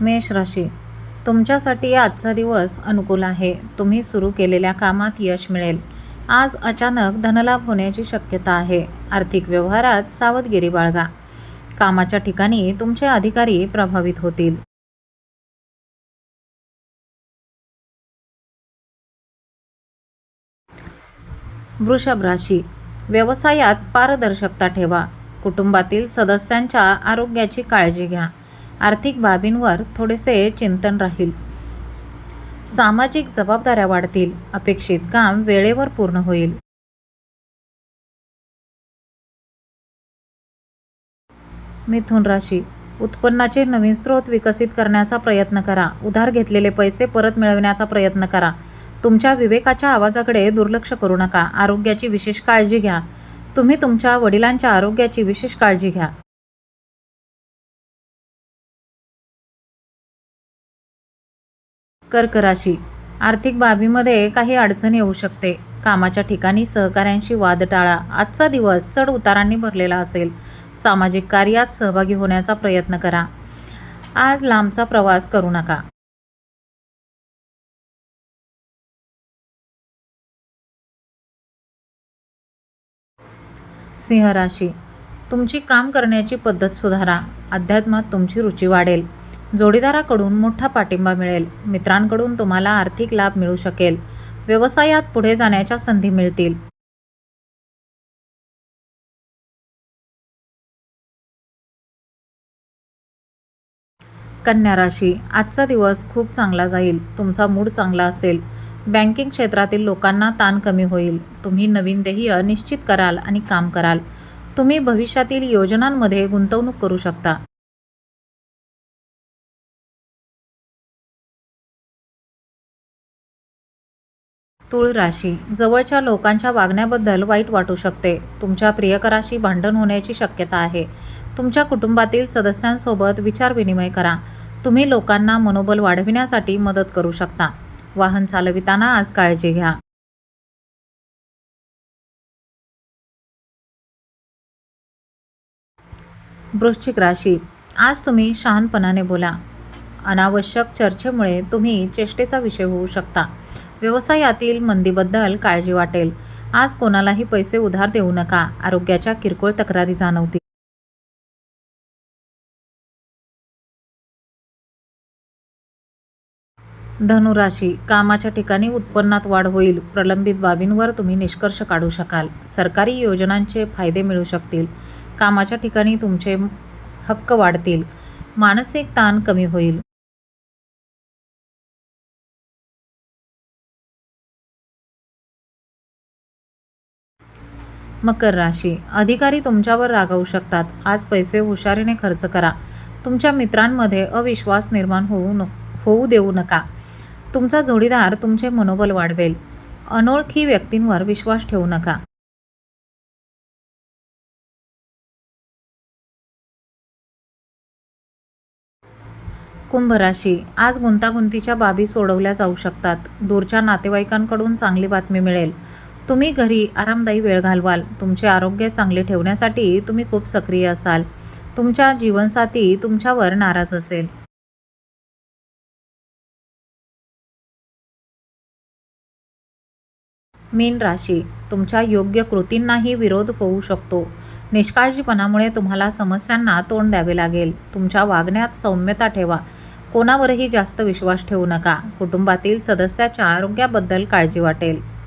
मेष राशी तुमच्यासाठी आजचा दिवस अनुकूल आहे. तुम्ही सुरू केलेल्या कामात यश मिळेल. आज अचानक धनलाभ होण्याची शक्यता आहे. आर्थिक व्यवहारात सावधगिरी बाळगा. कामाच्या ठिकाणी तुमचे अधिकारी प्रभावित होतील. वृषभ राशी व्यवसायात पारदर्शकता ठेवा. कुटुंबातील सदस्यांच्या आरोग्याची काळजी घ्या. आर्थिक बाबींवर थोडेसे चिंतन राहील. सामाजिक जबाबदाऱ्या वाढतील. अपेक्षित काम वेळेवर पूर्ण होईल. मिथुन राशी. उत्पन्नाचे नवीन स्रोत विकसित करण्याचा प्रयत्न करा. उधार घेतलेले पैसे परत मिळवण्याचा प्रयत्न करा. तुमच्या विवेकाच्या आवाजाकडे दुर्लक्ष करू नका. आरोग्याची विशेष काळजी घ्या. तुम्ही तुमच्या वडिलांच्या आरोग्याची विशेष काळजी घ्या. कर्क राशी आर्थिक बाबीमध्ये काही अडचण येऊ शकते. कामाच्या ठिकाणी सहकाऱ्यांशी वाद टाळा. आजचा दिवस चढ उतारांनी भरलेला असेल. सामाजिक कार्यात सहभागी होण्याचा प्रयत्न करा. आज लांबचा प्रवास करू नका. सिंह राशी. तुमची काम करण्याची पद्धत सुधारा. अध्यात्मात तुमची रुची वाढेल. जोडीदाराकडून मोठा पाठिंबा मिळेल. मित्रांकडून तुम्हाला आर्थिक लाभ मिळू शकेल. व्यवसायात पुढे जाण्याच्या संधी मिळतील. कन्या राशी. आजचा दिवस खूप चांगला जाईल. तुमचा मूड चांगला असेल. बँकिंग क्षेत्रातील लोकांना ताण कमी होईल. तुम्ही नवीन ध्येय निश्चित कराल आणि काम कराल. तुम्ही भविष्यातील योजनांमध्ये गुंतवणूक करू शकता. तुळ राशी. जवळच्या लोकांच्या वागण्याबद्दल वाईट वाटू शकते. तुमच्या प्रियकराशी भांडण होण्याची शक्यता आहे. तुमच्या कुटुंबातील सदस्यांसोबत विचारविनिमय करा. तुम्ही लोकांना मनोबल वाढविण्यासाठी मदत करू शकता. वाहन चालविताना आज काळजी घ्या. वृश्चिक राशी. आज तुम्ही शहाणपणाने बोला. अनावश्यक चर्चेमुळे तुम्ही चेष्टेचा विषय होऊ शकता. व्यवसायातील मंदीबद्दल काळजी वाटेल. आज कोणालाही पैसे उधार देऊ नका. आरोग्याच्या किरकोळ तक्रारी जाणवतील. धनुराशी. कामाच्या ठिकाणी उत्पन्नात वाढ होईल. प्रलंबित बाबींवर तुम्ही निष्कर्ष काढू शकाल. सरकारी योजनांचे फायदे मिळू शकतील. कामाच्या ठिकाणी तुमचे हक्क वाढतील. मानसिक ताण कमी होईल. मकर राशी. अधिकारी तुमच्यावर रागावू शकतात. आज पैसे हुशारीने खर्च करा. तुमच्या मित्रांमध्ये अविश्वास निर्माण होऊ न होऊ देऊ नका. तुमचा जोडीदार तुमचे मनोबल वाढवेल. अनोळखी व्यक्तींवर विश्वास ठेवू नका. कुंभ राशी आज गुंतागुंतीच्या बाबी सोडवल्या जाऊ शकतात. दूरच्या नातेवाईकांकडून चांगली बातमी मिळेल. तुम्ही घरी आरामदायी वेळ घालवाल. तुमचे आरोग्य चांगले ठेवण्यासाठी तुम्ही खूप सक्रिय असाल. तुमच्या जीवनसाथी तुमच्यावर नाराज असेल. मीन राशी. तुमच्या योग्य कृतींनाही विरोध होऊ शकतो. निष्काळजीपणामुळे तुम्हाला समस्यांना तोंड द्यावे लागेल. तुमच्या वागण्यात सौम्यता ठेवा. कोणावरही जास्त विश्वास ठेवू नका. कुटुंबातील सदस्याच्या आरोग्याबद्दल काळजी वाटेल.